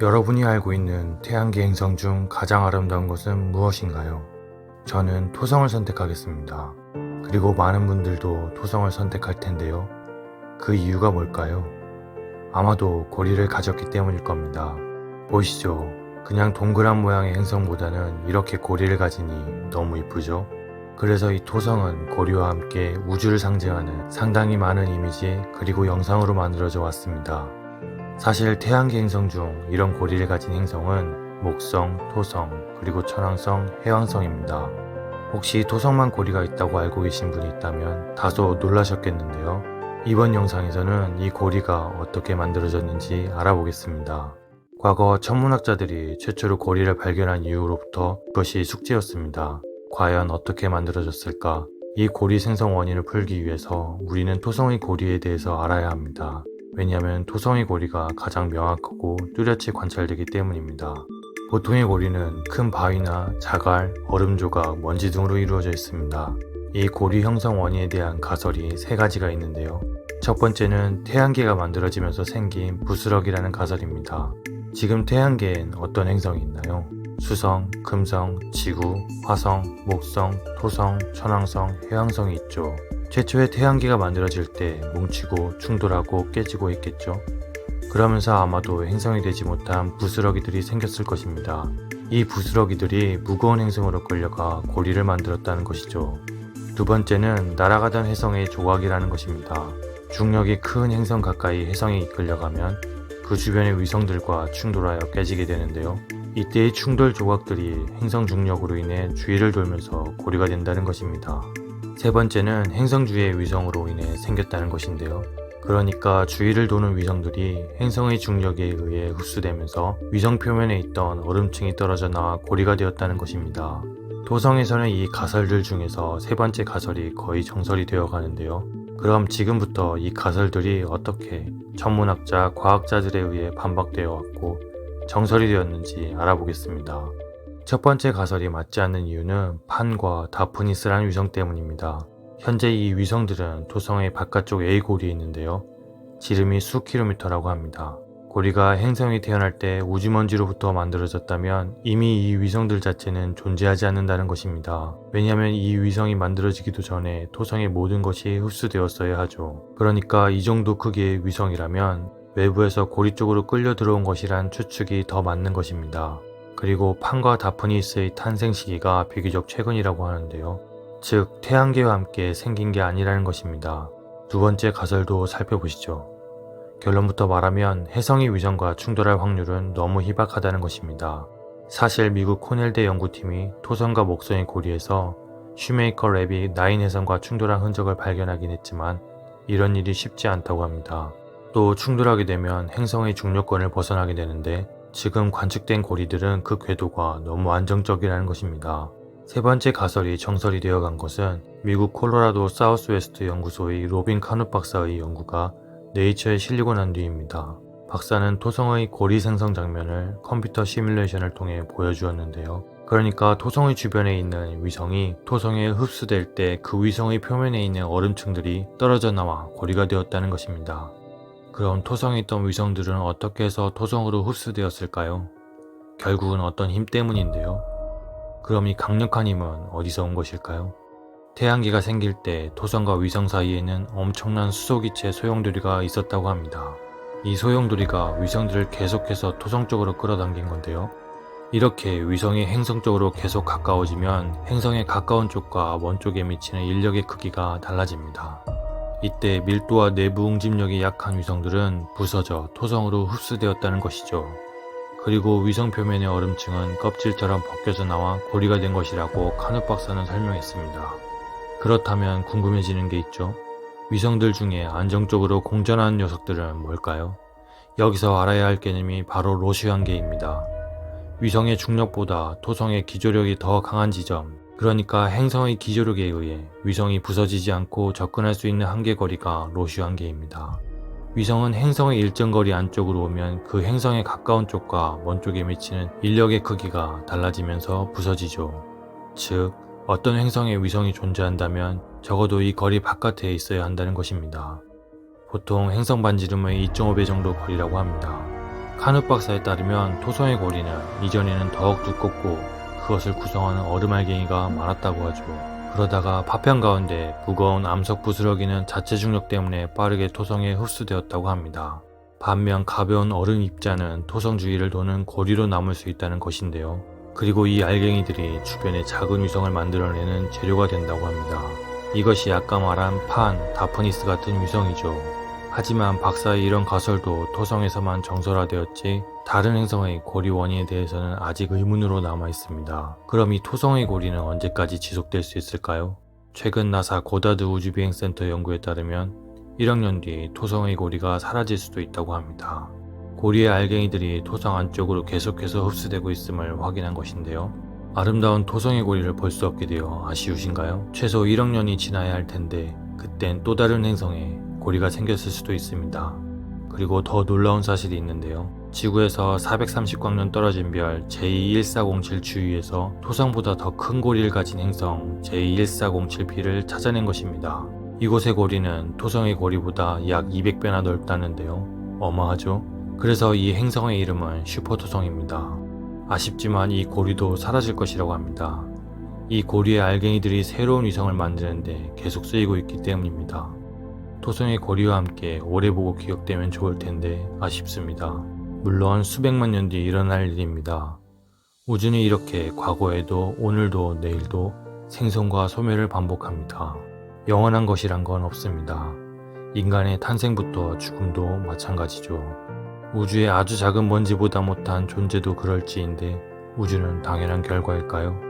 여러분이 알고 있는 태양계 행성 중 가장 아름다운 것은 무엇인가요? 저는 토성을 선택하겠습니다. 그리고 많은 분들도 토성을 선택할 텐데요. 그 이유가 뭘까요? 아마도 고리를 가졌기 때문일 겁니다. 보이시죠? 그냥 동그란 모양의 행성보다는 이렇게 고리를 가지니 너무 이쁘죠? 그래서 이 토성은 고리와 함께 우주를 상징하는 상당히 많은 이미지 그리고 영상으로 만들어져 왔습니다. 사실 태양계 행성 중 이런 고리를 가진 행성은 목성, 토성, 그리고 천왕성, 해왕성입니다. 혹시 토성만 고리가 있다고 알고 계신 분이 있다면 다소 놀라셨겠는데요. 이번 영상에서는 이 고리가 어떻게 만들어졌는지 알아보겠습니다. 과거 천문학자들이 최초로 고리를 발견한 이후로부터 그것이 숙제였습니다. 과연 어떻게 만들어졌을까? 이 고리 생성 원인을 풀기 위해서 우리는 토성의 고리에 대해서 알아야 합니다. 왜냐하면 토성의 고리가 가장 명확하고 뚜렷이 관찰되기 때문입니다. 보통의 고리는 큰 바위나 자갈, 얼음 조각, 먼지 등으로 이루어져 있습니다. 이 고리 형성 원인에 대한 가설이 세 가지가 있는데요. 첫 번째는 태양계가 만들어지면서 생긴 부스럭이라는 가설입니다. 지금 태양계엔 어떤 행성이 있나요? 수성, 금성, 지구, 화성, 목성, 토성, 천왕성, 해왕성이 있죠. 최초의 태양계가 만들어질 때 뭉치고 충돌하고 깨지고 했겠죠. 그러면서 아마도 행성이 되지 못한 부스러기들이 생겼을 것입니다. 이 부스러기들이 무거운 행성으로 끌려가 고리를 만들었다는 것이죠. 두 번째는 날아가던 혜성의 조각이라는 것입니다. 중력이 큰 행성 가까이 혜성이 이끌려가면 그 주변의 위성들과 충돌하여 깨지게 되는데요. 이때의 충돌 조각들이 행성 중력으로 인해 주위를 돌면서 고리가 된다는 것입니다. 세 번째는 행성 주위의 위성으로 인해 생겼다는 것인데요. 그러니까 주위를 도는 위성들이 행성의 중력에 의해 흡수되면서 위성 표면에 있던 얼음층이 떨어져 나와 고리가 되었다는 것입니다. 토성에서는 이 가설들 중에서 세 번째 가설이 거의 정설이 되어 가는데요. 그럼 지금부터 이 가설들이 어떻게 천문학자, 과학자들에 의해 반박되어 왔고 정설이 되었는지 알아보겠습니다. 첫 번째 가설이 맞지 않는 이유는 판과 다프니스라는 위성 때문입니다. 현재 이 위성들은 토성의 바깥쪽 A 고리에 있는데요. 지름이 수 킬로미터라고 합니다. 고리가 행성이 태어날 때 우주먼지로부터 만들어졌다면 이미 이 위성들 자체는 존재하지 않는다는 것입니다. 왜냐하면 이 위성이 만들어지기도 전에 토성의 모든 것이 흡수되었어야 하죠. 그러니까 이 정도 크기의 위성이라면 외부에서 고리 쪽으로 끌려 들어온 것이란 추측이 더 맞는 것입니다. 그리고 판과 다프니스의 탄생 시기가 비교적 최근이라고 하는데요. 즉, 태양계와 함께 생긴 게 아니라는 것입니다. 두 번째 가설도 살펴보시죠. 결론부터 말하면 혜성의 위성과 충돌할 확률은 너무 희박하다는 것입니다. 사실 미국 코넬대 연구팀이 토성과 목성의 고리에서 슈메이커 랩이 나인 혜성과 충돌한 흔적을 발견하긴 했지만 이런 일이 쉽지 않다고 합니다. 또 충돌하게 되면 행성의 중력권을 벗어나게 되는데 지금 관측된 고리들은 그 궤도가 너무 안정적이라는 것입니다. 세 번째 가설이 정설이 되어간 것은 미국 콜로라도 사우스웨스트 연구소의 로빈 카누 박사의 연구가 네이처에 실리고 난 뒤입니다. 박사는 토성의 고리 생성 장면을 컴퓨터 시뮬레이션을 통해 보여주었는데요. 그러니까 토성의 주변에 있는 위성이 토성에 흡수될 때 그 위성의 표면에 있는 얼음층들이 떨어져 나와 고리가 되었다는 것입니다. 그럼 토성에 있던 위성들은 어떻게 해서 토성으로 흡수되었을까요? 결국은 어떤 힘 때문인데요. 그럼 이 강력한 힘은 어디서 온 것일까요? 태양계가 생길 때 토성과 위성 사이에는 엄청난 수소기체 소용돌이가 있었다고 합니다. 이 소용돌이가 위성들을 계속해서 토성 쪽으로 끌어당긴 건데요. 이렇게 위성이 행성 쪽으로 계속 가까워지면 행성에 가까운 쪽과 먼 쪽에 미치는 인력의 크기가 달라집니다. 이때 밀도와 내부 응집력이 약한 위성들은 부서져 토성으로 흡수되었다는 것이죠. 그리고 위성 표면의 얼음층은 껍질처럼 벗겨져 나와 고리가 된 것이라고 카누 박사는 설명했습니다. 그렇다면 궁금해지는 게 있죠. 위성들 중에 안정적으로 공전하는 녀석들은 뭘까요? 여기서 알아야 할 개념이 바로 로시환계입니다. 위성의 중력보다 토성의 기조력이 더 강한 지점, 그러니까 행성의 기조력에 의해 위성이 부서지지 않고 접근할 수 있는 한계 거리가 로시환계입니다. 위성은 행성의 일정 거리 안쪽으로 오면 그 행성에 가까운 쪽과 먼 쪽에 미치는 인력의 크기가 달라지면서 부서지죠. 즉, 어떤 행성에 위성이 존재한다면 적어도 이 거리 바깥에 있어야 한다는 것입니다. 보통 행성 반지름의 2.5배 정도 거리라고 합니다. 카누 박사에 따르면 토성의 고리는 이전에는 더욱 두껍고 그것을 구성하는 얼음알갱이가 많았다고 하죠. 그러다가 파편 가운데 무거운 암석 부스러기는 자체 중력 때문에 빠르게 토성에 흡수되었다고 합니다. 반면 가벼운 얼음 입자는 토성 주위를 도는 고리로 남을 수 있다는 것인데요. 그리고 이 알갱이들이 주변에 작은 위성을 만들어내는 재료가 된다고 합니다. 이것이 아까 말한 판, 다프니스 같은 위성이죠. 하지만 박사의 이런 가설도 토성에서만 정설화되었지 다른 행성의 고리 원인에 대해서는 아직 의문으로 남아 있습니다. 그럼 이 토성의 고리는 언제까지 지속될 수 있을까요? 최근 나사 고다드 우주비행센터 연구에 따르면 1억 년 뒤 토성의 고리가 사라질 수도 있다고 합니다. 고리의 알갱이들이 토성 안쪽으로 계속해서 흡수되고 있음을 확인한 것인데요. 아름다운 토성의 고리를 볼 수 없게 되어 아쉬우신가요? 최소 1억 년이 지나야 할 텐데 그땐 또 다른 행성에 고리가 생겼을 수도 있습니다. 그리고 더 놀라운 사실이 있는데요. 지구에서 430광년 떨어진 별 J1407 주위에서 토성보다 더 큰 고리를 가진 행성 J1407P를 찾아낸 것입니다. 이곳의 고리는 토성의 고리보다 약 200배나 넓다는데요. 어마하죠? 그래서 이 행성의 이름은 슈퍼토성입니다. 아쉽지만 이 고리도 사라질 것이라고 합니다. 이 고리의 알갱이들이 새로운 위성을 만드는데 계속 쓰이고 있기 때문입니다. 토성의 고리와 함께 오래 보고 기억되면 좋을 텐데 아쉽습니다. 물론 수백만 년 뒤 일어날 일입니다. 우주는 이렇게 과거에도 오늘도 내일도 생성과 소멸을 반복합니다. 영원한 것이란 건 없습니다. 인간의 탄생부터 죽음도 마찬가지죠. 우주의 아주 작은 먼지보다 못한 존재도 그럴지인데 우주는 당연한 결과일까요?